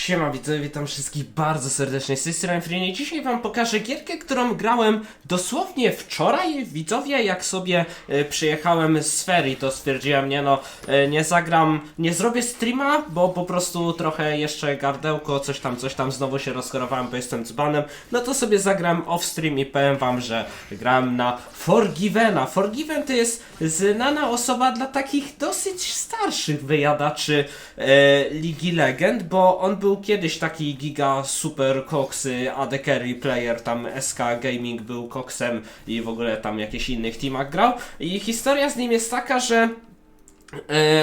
Siema widzowie, witam wszystkich bardzo serdecznie z tej strony dzisiaj wam pokażę gierkę, którą grałem dosłownie wczoraj. Widzowie, jak sobie e, przyjechałem z ferii, to stwierdziłem, nie no, e, nie zagram, nie zrobię streama, bo po prostu trochę jeszcze gardełko, coś tam, coś tam, znowu się rozchorowałem, bo jestem dzbanem. No to sobie zagram off stream i powiem wam, że grałem na Forgivena. Forgiven to jest znana osoba dla takich dosyć starszych wyjadaczy e, Ligi Legend, bo on był kiedyś taki giga super koksy, AD Carry player, tam SK Gaming był koksem i w ogóle tam jakichś innych teamach grał. I historia z nim jest taka, że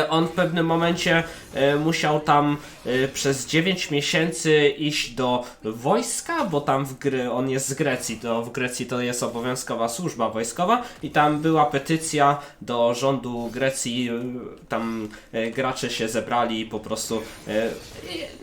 on w pewnym momencie e, musiał tam e, przez 9 miesięcy iść do wojska, bo tam w gry, on jest z Grecji, to w Grecji to jest obowiązkowa służba wojskowa i tam była petycja do rządu Grecji, e, tam e, gracze się zebrali po prostu e,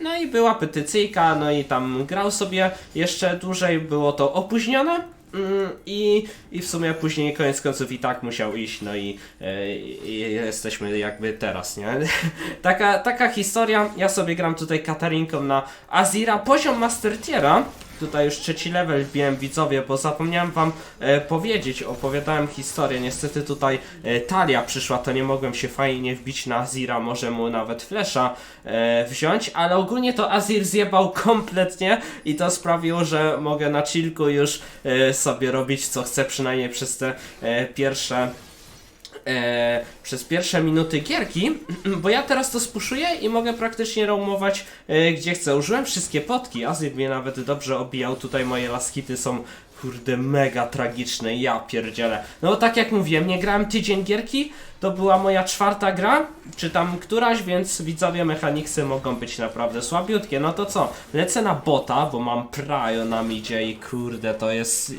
no i była petycyjka, no i tam grał sobie jeszcze dłużej, było to opóźnione. Mm, I, I w sumie później koniec końców i tak musiał iść, no i, e, i jesteśmy jakby teraz, nie? taka, taka historia, ja sobie gram tutaj Katarinką na Azira, poziom Master Tiera, tutaj już trzeci level wbiłem widzowie, bo zapomniałem wam e, powiedzieć, opowiadałem historię, niestety tutaj e, Talia przyszła, to nie mogłem się fajnie wbić na Azira, może mu nawet flesza e, wziąć, ale ogólnie to Azir zjebał kompletnie i to sprawiło, że mogę na chillku już e, sobie robić co chcę, przynajmniej przez te e, pierwsze e, przez pierwsze minuty gierki, bo ja teraz to spuszuję i mogę praktycznie roamować e, gdzie chcę. Użyłem wszystkie potki, Azir mnie nawet dobrze obijał, tutaj moje laskity są kurde mega tragiczne, ja pierdzielę. No tak jak mówiłem, nie grałem tydzień gierki, to była moja czwarta gra, czy tam któraś, więc widzowie mechaniksy mogą być naprawdę słabiutkie. No to co, lecę na bota, bo mam prajo na midzie i kurde, to jest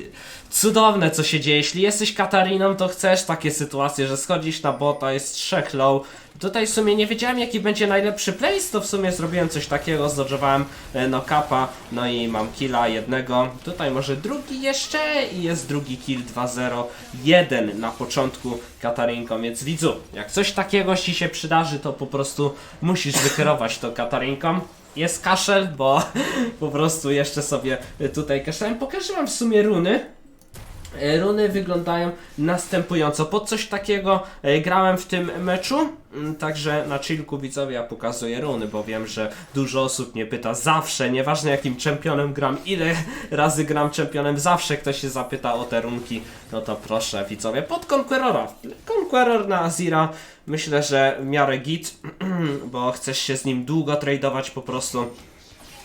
cudowne co się dzieje. Jeśli jesteś Katariną, to chcesz takie sytuacje, że schodzisz na bota, jest trzech low. Tutaj w sumie nie wiedziałem jaki będzie najlepszy place, to w sumie zrobiłem coś takiego, zdodżowałem e, no kapa, no i mam killa jednego. Tutaj może drugi jeszcze i jest drugi kill 2-0, jeden na początku Katarynką, więc widzu, jak coś takiego ci się przydarzy, to po prostu musisz wykierować to Katarynką. Jest kaszel, bo po prostu jeszcze sobie tutaj kaszlałem. Pokażę wam w sumie runy. E, Runy wyglądają następująco. Pod coś takiego e, grałem w tym meczu, mm, także na chillku widzowie ja pokazuję runy, bo wiem, że dużo osób mnie pyta zawsze, nieważne jakim czempionem gram, ile razy gram czempionem, zawsze ktoś się zapyta o te runki, no to proszę widzowie, pod Conquerora. Conqueror na Azira myślę, że w miarę git, bo chcesz się z nim długo tradować po prostu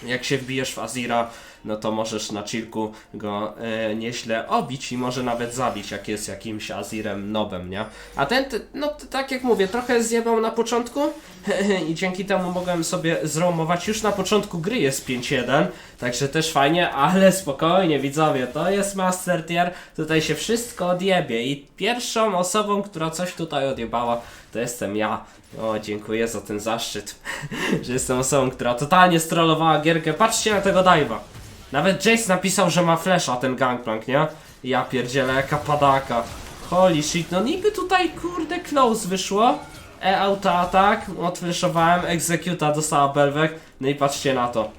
jak się wbijesz w Azira, no to możesz na chillku go e, nieźle obić i może nawet zabić, jak jest jakimś Azirem nobem, nie? A ten, no tak jak mówię, trochę zjebał na początku i dzięki temu mogłem sobie zromować. Już na początku gry jest 5-1, także też fajnie, ale spokojnie widzowie, to jest Master Tier, tutaj się wszystko odjebie i pierwszą osobą, która coś tutaj odjebała, to jestem ja. O, dziękuję za ten zaszczyt, że jestem osobą, która totalnie strollowała gierkę. Patrzcie na tego dive'a. Nawet Jace napisał, że ma flasha ten gangplank, nie? Ja pierdzielę, jaka padaka. Holy shit, no niby tutaj kurde close wyszło. E auto atak, odfleszowałem, executa dostała belwek. No i patrzcie na to.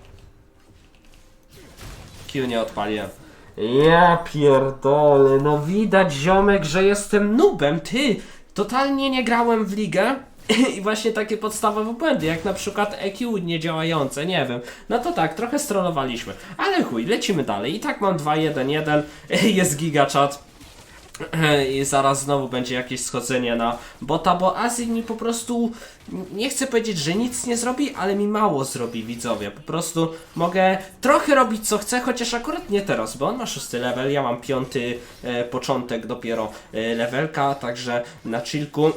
Q nie odpaliłem. Ja pierdolę, no widać ziomek, że jestem nubem, ty! Totalnie nie grałem w ligę i właśnie takie podstawowe błędy, jak na przykład EQ niedziałające, nie wiem. No to tak, trochę strollowaliśmy. Ale chuj, lecimy dalej. I tak mam 2-1-1, jest gigachat. I zaraz znowu będzie jakieś schodzenie na bota, bo Azir mi po prostu nie chcę powiedzieć, że nic nie zrobi, ale mi mało zrobi widzowie. Po prostu mogę trochę robić co chcę, chociaż akurat nie teraz, bo on ma szósty level, ja mam piąty e, początek dopiero e, levelka, także na chillku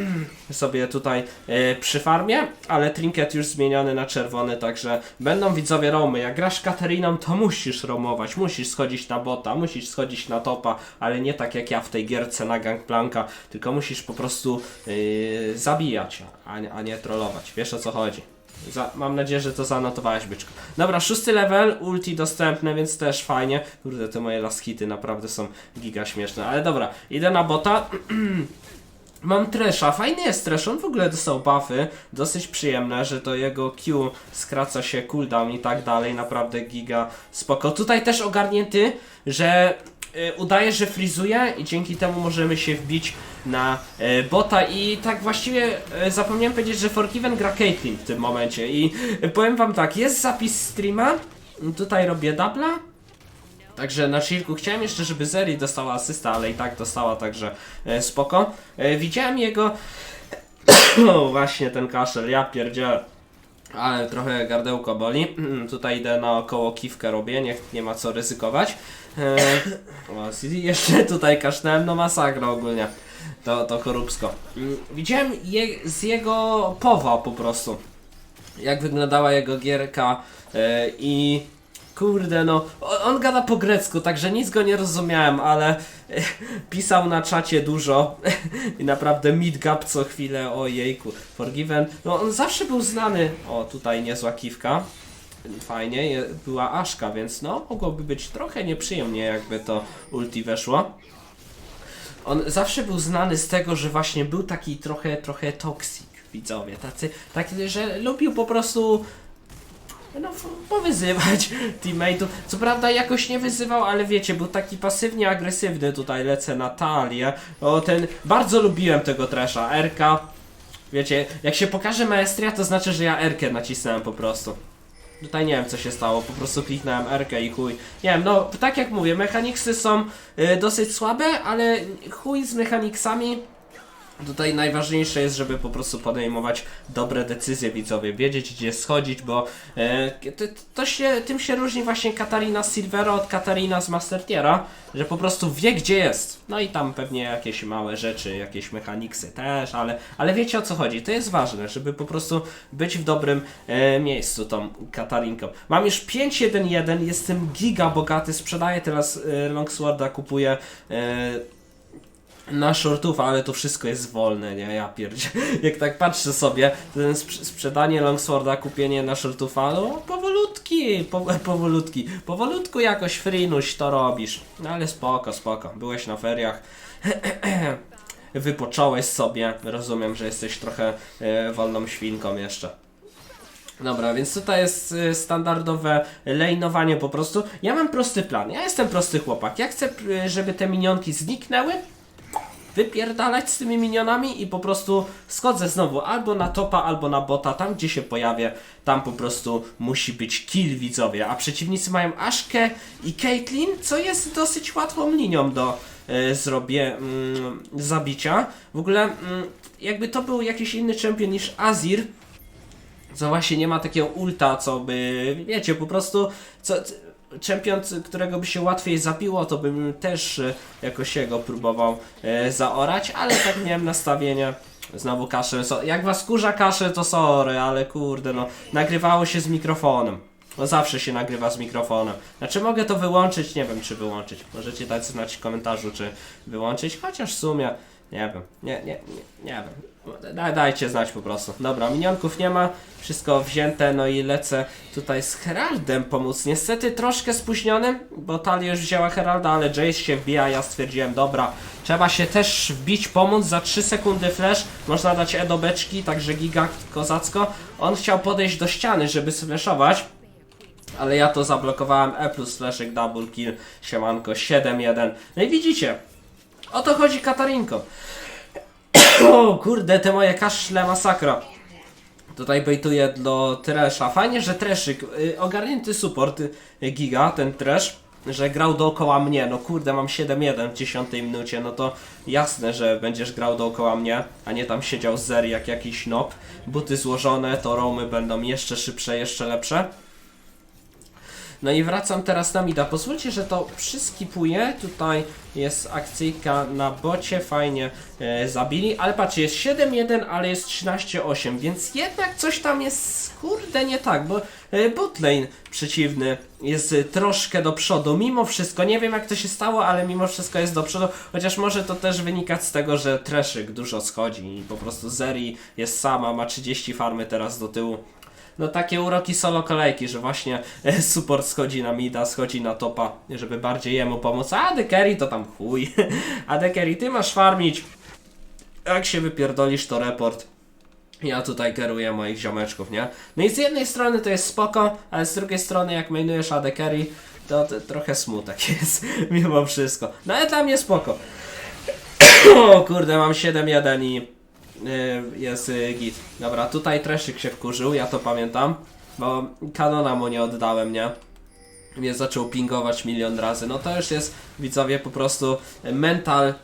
sobie tutaj e, przy farmie, ale trinket już zmieniony na czerwony, także będą widzowie romy. Jak grasz Kateriną, to musisz romować, musisz schodzić na bota, musisz schodzić na topa, ale nie tak jak ja w tej gierce na gangplanka, tylko musisz po prostu yy, zabijać, a, nie- a nie trollować. Wiesz o co chodzi. Za, mam nadzieję, że to zanotowałeś, byczku. Dobra, szósty level, ulti dostępne, więc też fajnie. Kurde, te moje last hity naprawdę są giga śmieszne, ale dobra, idę na bota. Mam Tresha, fajny jest Trash, on w ogóle dostał buffy, dosyć przyjemne, że to jego Q skraca się cooldown i tak dalej, naprawdę giga spoko. Tutaj też ogarnięty, że udaje, że frizuje i dzięki temu możemy się wbić na y, bota i tak właściwie y, zapomniałem powiedzieć, że Forgiven gra Caitlyn w tym momencie i powiem wam tak, jest zapis streama, tutaj robię dubla, Także na chillku chciałem jeszcze, żeby Zeri dostała asysta, ale i tak dostała, także e, spoko. E, widziałem jego... o, właśnie ten kaszel, ja pierdzielę. Ale trochę gardełko boli. Tutaj idę naokoło kiwkę robię, nie, nie ma co ryzykować. E, jeszcze tutaj kaszlałem, no masakra ogólnie. To, to choróbsko. Mm, Widziałem je, z jego powa po prostu. Jak wyglądała jego gierka e, i Kurde, no, on gada po grecku, także nic go nie rozumiałem, ale e, pisał na czacie dużo i naprawdę midgap co chwilę, o jejku, Forgiven. No, on zawsze był znany, o, tutaj niezła kiwka, fajnie, była Aszka, więc no, mogłoby być trochę nieprzyjemnie, jakby to ulti weszło. On zawsze był znany z tego, że właśnie był taki trochę, trochę toksik, widzowie, tacy, taki, że lubił po prostu no, powyzywać teammateów. Co prawda jakoś nie wyzywał, ale wiecie, był taki pasywnie agresywny. Tutaj lecę na talię. O, ten. Bardzo lubiłem tego trasha. Erka. Wiecie, jak się pokaże maestria, to znaczy, że ja Erkę nacisnąłem po prostu. Tutaj nie wiem co się stało, po prostu kliknąłem Erkę i chuj. Nie wiem, no tak jak mówię, mechaniksy są y, dosyć słabe, ale chuj z mechaniksami. Tutaj najważniejsze jest, żeby po prostu podejmować dobre decyzje widzowie, wiedzieć gdzie schodzić, bo e, to, to się, tym się różni właśnie Katarina Silvera od Katarina z Mastertiera, że po prostu wie gdzie jest. No i tam pewnie jakieś małe rzeczy, jakieś mechaniksy też, ale, ale wiecie o co chodzi. To jest ważne, żeby po prostu być w dobrym e, miejscu tą Katarinką. Mam już 5-1-1, jestem giga bogaty, sprzedaję teraz e, Longsworda, kupuję e, na shortów, ale to wszystko jest wolne, nie? Ja pierdzie. Jak tak patrzę sobie, ten sprz- sprzedanie Longsworda, kupienie na shortów, no powolutki, po, powolutki, powolutku jakoś frinuś to robisz. No ale spoko, spoko. Byłeś na feriach, wypocząłeś sobie, rozumiem, że jesteś trochę e, wolną świnką jeszcze. Dobra, więc tutaj jest y, standardowe lejnowanie po prostu. Ja mam prosty plan. Ja jestem prosty chłopak. Ja chcę, y, żeby te minionki zniknęły, wypierdalać z tymi minionami i po prostu schodzę znowu albo na topa, albo na bota, tam gdzie się pojawię, tam po prostu musi być kill widzowie, a przeciwnicy mają Ashkę i Caitlyn, co jest dosyć łatwą linią do e, zrobię mm, zabicia. W ogóle mm, jakby to był jakiś inny champion niż Azir, co właśnie nie ma takiego ulta, co by, wiecie, po prostu, co, czempion, którego by się łatwiej zabiło, to bym też e, jakoś jego próbował e, zaorać, ale tak miałem nastawienie. Znowu kaszę, jak was kurza kaszę, to sorry, ale kurde, no, nagrywało się z mikrofonem. No zawsze się nagrywa z mikrofonem. Znaczy mogę to wyłączyć, nie wiem czy wyłączyć. Możecie dać znać w komentarzu, czy wyłączyć, chociaż w sumie, nie wiem, nie, nie, nie, nie wiem. Da, dajcie znać po prostu. Dobra, minionków nie ma, wszystko wzięte, no i lecę tutaj z Heraldem pomóc. Niestety troszkę spóźnionym, bo Talia już wzięła Heralda, ale Jace się wbija, ja stwierdziłem, dobra, trzeba się też wbić, pomóc, za 3 sekundy flash, można dać E do beczki, także giga kozacko. On chciał podejść do ściany, żeby sflashować, ale ja to zablokowałem, E plus flashek, double kill, siemanko, 7-1. No i widzicie, o to chodzi Katarinko. O kurde, te moje kaszle masakra. Tutaj bejtuję do Tresha. Fajnie, że Treszyk, y, ogarnięty support y, Giga, ten Trash, że grał dookoła mnie. No kurde, mam 7-1 w 10 minucie, no to jasne, że będziesz grał dookoła mnie, a nie tam siedział z Zeri jak jakiś nob. Buty złożone, to roamy będą jeszcze szybsze, jeszcze lepsze. No i wracam teraz na mida. Pozwólcie, że to przyskipuję. Tutaj jest akcyjka na bocie, fajnie e, zabili. Ale patrzcie, jest 7-1, ale jest 13-8, więc jednak coś tam jest kurde nie tak, bo e, botlane przeciwny jest troszkę do przodu. Mimo wszystko, nie wiem jak to się stało, ale mimo wszystko jest do przodu. Chociaż może to też wynikać z tego, że Treszyk dużo schodzi i po prostu Zeri jest sama, ma 30 farmy teraz do tyłu no takie uroki solo kolejki, że właśnie e, support schodzi na mida, schodzi na topa, żeby bardziej jemu pomóc, a Carry to tam chuj. AD Carry, ty masz farmić Jak się wypierdolisz, to report. Ja tutaj kieruję moich ziomeczków, nie? No i z jednej strony to jest spoko, ale z drugiej strony jak mainujesz AD Carry, to, to trochę smutek jest, mimo wszystko. No ale dla mnie spoko. o kurde, mam 7-1 i y, jest y, git. Dobra, tutaj Treszyk się wkurzył, ja to pamiętam, bo kanona mu nie oddałem, nie? Mnie zaczął pingować milion razy. No to już jest, widzowie, po prostu mental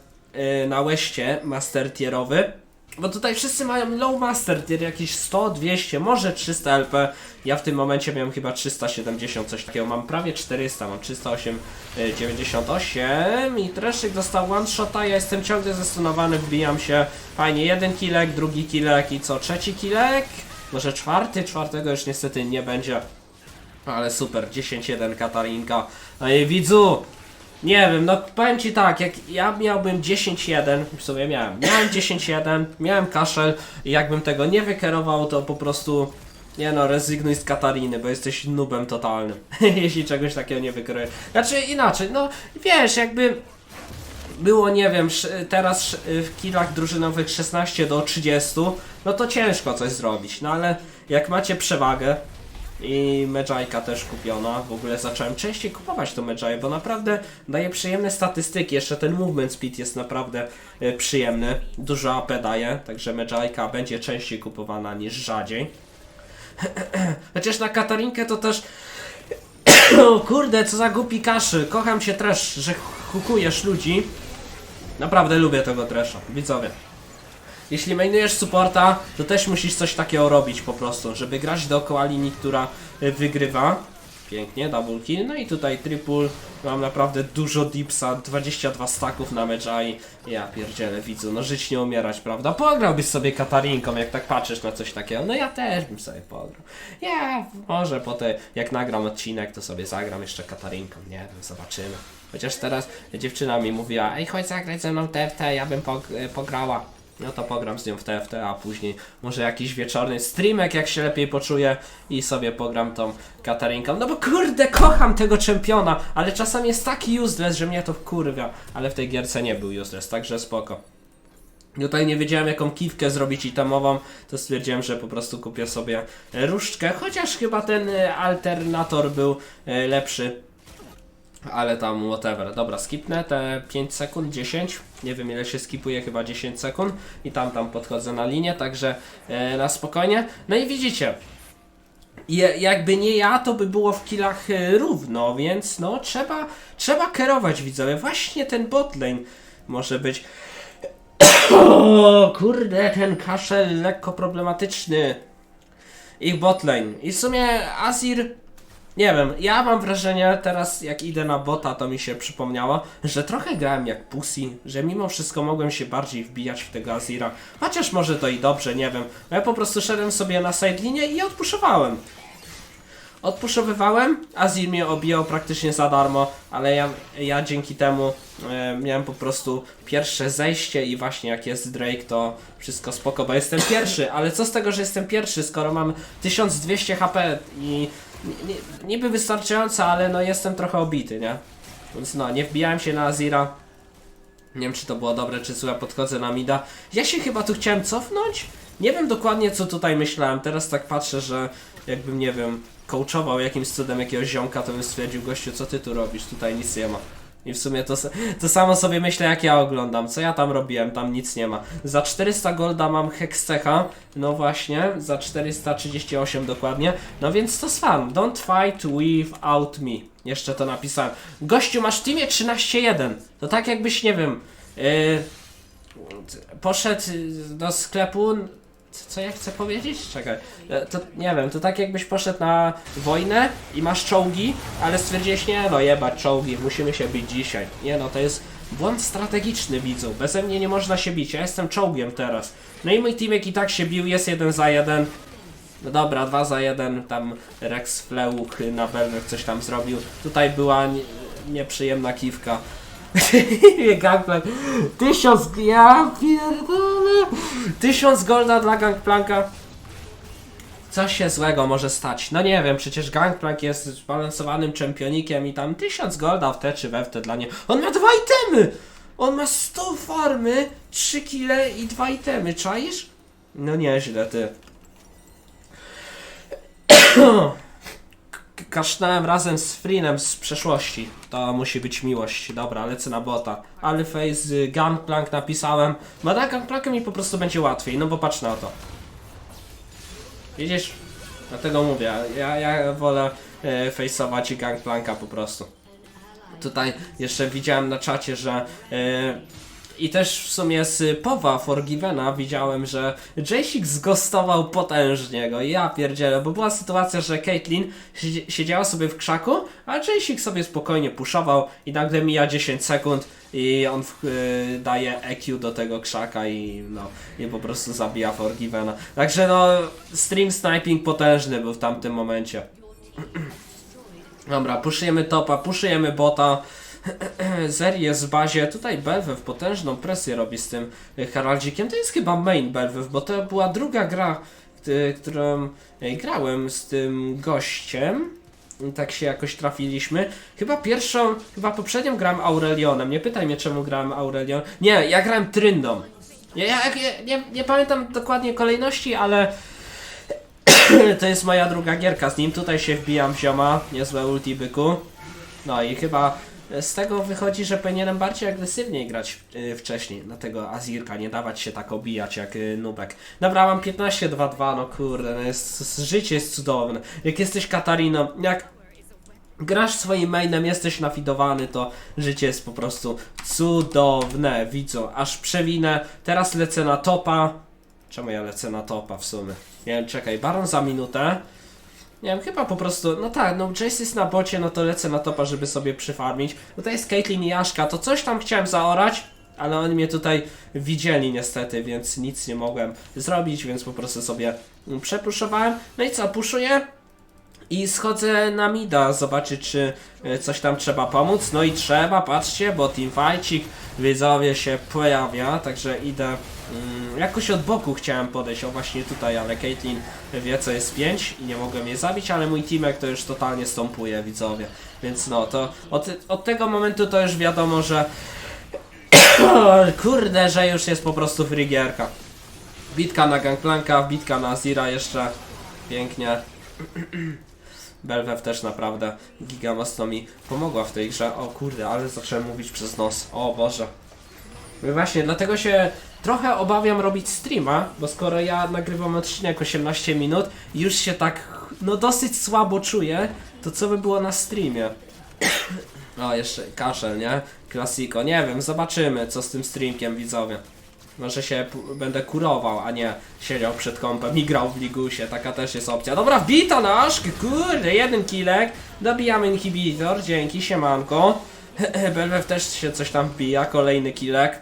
y, na łeście master tierowy. Bo tutaj wszyscy mają low master tier, jakieś 100, 200, może 300 LP. Ja w tym momencie miałem chyba 370, coś takiego. Mam prawie 400, mam 308, y, 98 i Treszyk dostał one shota. Ja jestem ciągle zestunowany, wbijam się. Fajnie, jeden kilek, drugi kilek i co, trzeci kilek? Może czwarty? Czwartego już niestety nie będzie. Ale super, 10-1 Katarinka. I widzu, nie wiem, no powiem ci tak, jak ja miałbym 10-1, w sumie miałem, miałem 10-1, miałem kaszel i jakbym tego nie wykierował, to po prostu, nie no, rezygnuj z Katariny, bo jesteś nubem totalnym, jeśli czegoś takiego nie wykierujesz. Znaczy inaczej, no wiesz, jakby było, nie wiem, teraz w killach drużynowych 16 do 30, no to ciężko coś zrobić, no ale jak macie przewagę, i Medjayka też kupiona. W ogóle zacząłem częściej kupować to Medjay, bo naprawdę daje przyjemne statystyki. Jeszcze ten movement speed jest naprawdę e, przyjemny. Dużo AP daje, także Medjayka będzie częściej kupowana niż rzadziej. Chociaż na Katarinkę to też. o kurde, co za głupi kaszy. Kocham się też, że hukujesz ludzi. Naprawdę lubię tego tresza, widzowie. Jeśli mainujesz supporta, to też musisz coś takiego robić po prostu, żeby grać dookoła linii, która y, wygrywa. Pięknie, double kill. No i tutaj triple. Mam naprawdę dużo dipsa, 22 staków na mecz, i ja pierdzielę widzu, no żyć nie umierać, prawda? Pograłbyś sobie Katarinką, jak tak patrzysz na coś takiego. No ja też bym sobie pograł. Ja może potem, jak nagram odcinek, to sobie zagram jeszcze Katarinką, nie wiem, zobaczymy. Chociaż teraz dziewczyna mi mówiła, ej chodź zagrać ze mną TFT, ja bym y, pograła. No to pogram z nią w TFT, a później może jakiś wieczorny streamek, jak się lepiej poczuję i sobie pogram tą Katarinką. No bo kurde, kocham tego czempiona, ale czasami jest taki useless, że mnie to wkurwia. Ale w tej gierce nie był useless, także spoko. Tutaj nie wiedziałem jaką kiwkę zrobić itemową, to stwierdziłem, że po prostu kupię sobie różdżkę, chociaż chyba ten e, alternator był e, lepszy. Ale tam whatever. Dobra, skipnę te 5 sekund, 10. Nie wiem ile się skipuje, chyba 10 sekund. I tam tam podchodzę na linię, także e, na spokojnie. No i widzicie. Je, jakby nie ja, to by było w killach e, równo, więc no trzeba, trzeba kierować widzowie. Właśnie ten botlane może być. O kurde, ten kaszel lekko problematyczny. Ich botlane. I w sumie Azir nie wiem, ja mam wrażenie teraz jak idę na bota to mi się przypomniało, że trochę grałem jak Pussy, że mimo wszystko mogłem się bardziej wbijać w tego Azira. Chociaż może to i dobrze, nie wiem. Ja po prostu szedłem sobie na sidelinę i odpuszowałem. Odpuszowywałem, Azir mnie obijał praktycznie za darmo, ale ja, ja dzięki temu e, miałem po prostu pierwsze zejście i właśnie jak jest Drake to wszystko spoko, bo jestem pierwszy, ale co z tego, że jestem pierwszy, skoro mam 1200 HP i ni- ni- niby wystarczająco, ale no jestem trochę obity, nie? Więc no, nie wbijałem się na Azira. Nie wiem, czy to było dobre, czy złe, podchodzę na mida. Ja się chyba tu chciałem cofnąć. Nie wiem dokładnie, co tutaj myślałem. Teraz tak patrzę, że jakbym, nie wiem, coachował jakimś cudem jakiegoś ziomka, to bym stwierdził, gościu, co ty tu robisz? Tutaj nic nie ma. I w sumie to, to samo sobie myślę, jak ja oglądam. Co ja tam robiłem? Tam nic nie ma. Za 400 golda mam Hextecha. No właśnie, za 438 dokładnie. No więc to sam. Don't fight without me. Jeszcze to napisałem. Gościu, masz w teamie 13-1. To tak jakbyś, nie wiem, yy, poszedł do sklepu. Co ja chcę powiedzieć? Czekaj. E, To nie wiem, to tak jakbyś poszedł na wojnę i masz czołgi, ale stwierdziłeś, nie no jebać czołgi, musimy się bić dzisiaj. Nie no, to jest błąd strategiczny widzu. Beze mnie nie można się bić, ja jestem czołgiem teraz. No i mój teamek i tak się bił, jest jeden za jeden. No dobra, dwa za jeden, tam Rex Fleuch na Belwek coś tam zrobił. Tutaj była nie, nieprzyjemna kiwka. Gangplank. Tysiąc, ja pierdolę. Tysiąc golda dla Gangplanka. Co się złego może stać? No nie wiem, przecież Gangplank jest zbalansowanym czempionikiem i tam tysiąc golda w te czy we w te dla nie. On ma dwa itemy! On ma 100 farmy, 3 kile i 2 itemy, czaisz? No nieźle, ty. Kasznałem razem z Freenem z przeszłości. To musi być miłość. Dobra, lecę na bota. Ale face Gunplank napisałem. Bo na Gunplankę mi po prostu będzie łatwiej, no bo patrz na to. Widzisz? Dlatego mówię, ja, ja wolę e, faceować Gangplanka po prostu. Tutaj jeszcze widziałem na czacie, że e, i też w sumie z Powa Forgivena widziałem, że Jasik zgostował potężnie go. Ja pierdzielę, bo była sytuacja, że Caitlyn siedzi- siedziała sobie w krzaku, a Jasik sobie spokojnie puszował i nagle mija 10 sekund i on y, daje EQ do tego krzaka i no i po prostu zabija Forgivena. Także no stream sniping potężny był w tamtym momencie. Dobra, puszujemy topa, puszujemy bota. Zeri jest w bazie. Tutaj Belwew potężną presję robi z tym y, Heraldzikiem. To jest chyba main Belwew, bo to była druga gra, y, którą y, grałem z tym gościem. Tak się jakoś trafiliśmy. Chyba pierwszą, chyba poprzednią grałem Aurelionem. Nie pytaj mnie czemu grałem Aurelion. Nie, ja grałem Tryndą. Ja, ja, ja nie, nie pamiętam dokładnie kolejności, ale to jest moja druga gierka z nim. Tutaj się wbijam zioma. Niezłe ulti byku. No i chyba z tego wychodzi, że powinienem bardziej agresywniej grać y, wcześniej na tego Azirka, nie dawać się tak obijać jak y, Nubek. Dobra, mam 15-2-2, no kurde, no jest, życie jest cudowne. Jak jesteś Katariną, jak grasz swoim mainem, jesteś nafidowany, to życie jest po prostu cudowne, widzą. Aż przewinę, teraz lecę na topa. Czemu ja lecę na topa w sumie? Nie wiem, czekaj, Baron za minutę. Nie wiem, chyba po prostu, no tak, no Jace jest na bocie, no to lecę na topa, żeby sobie przyfarmić. Tutaj jest Caitlyn i Jaszka, to coś tam chciałem zaorać, ale oni mnie tutaj widzieli niestety, więc nic nie mogłem zrobić, więc po prostu sobie przepuszowałem. No i co, puszuję? I schodzę na mida, zobaczyć czy e, coś tam trzeba pomóc. No i trzeba, patrzcie, bo teamfightcik widzowie się pojawia, także idę mm, jakoś od boku chciałem podejść, o właśnie tutaj, ale Caitlyn wie co jest 5 i nie mogłem jej zabić, ale mój teamek to już totalnie stąpuje widzowie. Więc no, to od, od tego momentu to już wiadomo, że kurde, że już jest po prostu frigierka. Bitka na Gangplanka, bitka na Zira jeszcze. Pięknie. Belwew też naprawdę giga mocno mi pomogła w tej grze. O kurde, ale zacząłem mówić przez nos. O Boże. No właśnie, dlatego się trochę obawiam robić streama, bo skoro ja nagrywam odcinek 18 minut już się tak, no dosyć słabo czuję, to co by było na streamie? O, jeszcze kaszel, nie? Klasiko. Nie wiem, zobaczymy co z tym streamkiem widzowie. Może się p- będę kurował, a nie siedział przed kąpem i grał w Ligusie. Taka też jest opcja. Dobra, wbita nasz! Kurde, jeden kilek. Dobijamy inhibitor, dzięki, siemanko. Belwew też się coś tam wbija, kolejny kilek.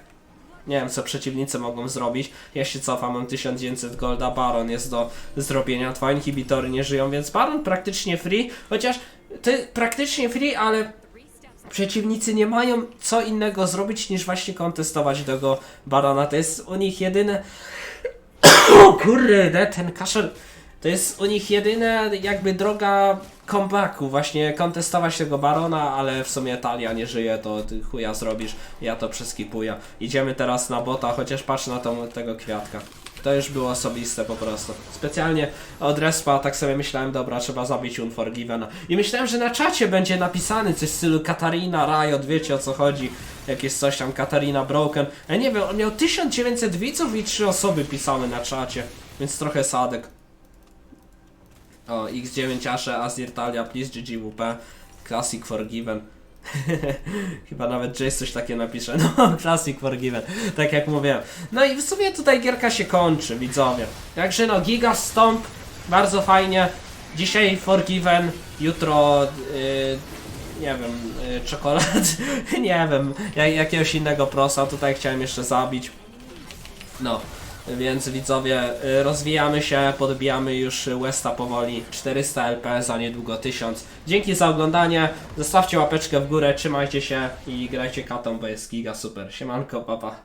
Nie wiem, co przeciwnicy mogą zrobić. Ja się cofam, mam 1900 golda, Baron jest do zrobienia. Dwa inhibitory nie żyją, więc Baron praktycznie free. Chociaż ty praktycznie free, ale przeciwnicy nie mają co innego zrobić niż właśnie kontestować tego Barona. To jest u nich jedyne. O kurde, ten kaszel. To jest u nich jedyne jakby droga comebacku, właśnie kontestować tego Barona, ale w sumie Talia nie żyje, to ty chuja zrobisz, ja to przeskipuję. Idziemy teraz na bota, chociaż patrz na tą, tego kwiatka. To już było osobiste po prostu. Specjalnie od respa tak sobie myślałem, dobra, trzeba zabić Unforgivena. I myślałem, że na czacie będzie napisany coś w stylu Katarina Riot, wiecie o co chodzi. Jakieś coś tam, Katarina Broken. Ja nie wiem, on miał 1900 widzów i 3 osoby pisały na czacie. Więc trochę sadek. O, X9 Ashe, Azir Talia, please GGWP, Classic Forgiven. Chyba nawet Jace coś takie napisze. No, Classic Forgiven, tak jak mówiłem. No i w sumie tutaj gierka się kończy, widzowie. Także no, Giga Stomp, bardzo fajnie. Dzisiaj Forgiven, jutro, yy, nie wiem, yy, czekolad, nie wiem, jak, jakiegoś innego prosa. Tutaj chciałem jeszcze zabić. No, więc widzowie, y, rozwijamy się, podbijamy już Westa powoli. 400 LP, za niedługo 1000. Dzięki za oglądanie, zostawcie łapeczkę w górę, trzymajcie się i grajcie katą, bo jest giga super. Siemanko, papa.